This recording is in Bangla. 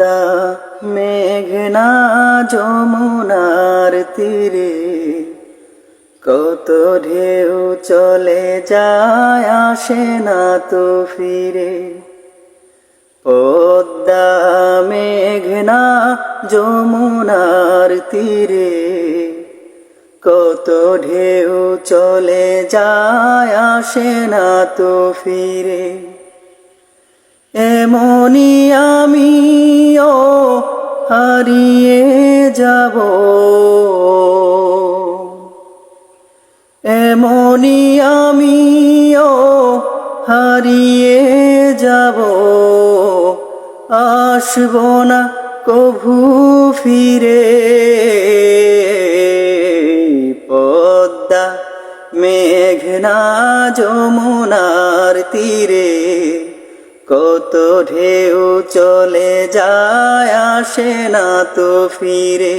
পদ্মা মেঘনা যমুনার তীরে, কত ঢেউ চলে যায় আসে না তো ফিরে। পদ্মা মেঘনা যমুনার তীরে, কত ঢেউ চলে যায় আসে না তো ফিরে। এমনি আমিও হারিয়ে যাব। এমনি আমিও হারিয়ে যাব। আসব না কভু ফিরে। পদ্মা মেঘনা যমুনার তীরে। কত ঢেউ চলে যায় আসে না তো ফিরে।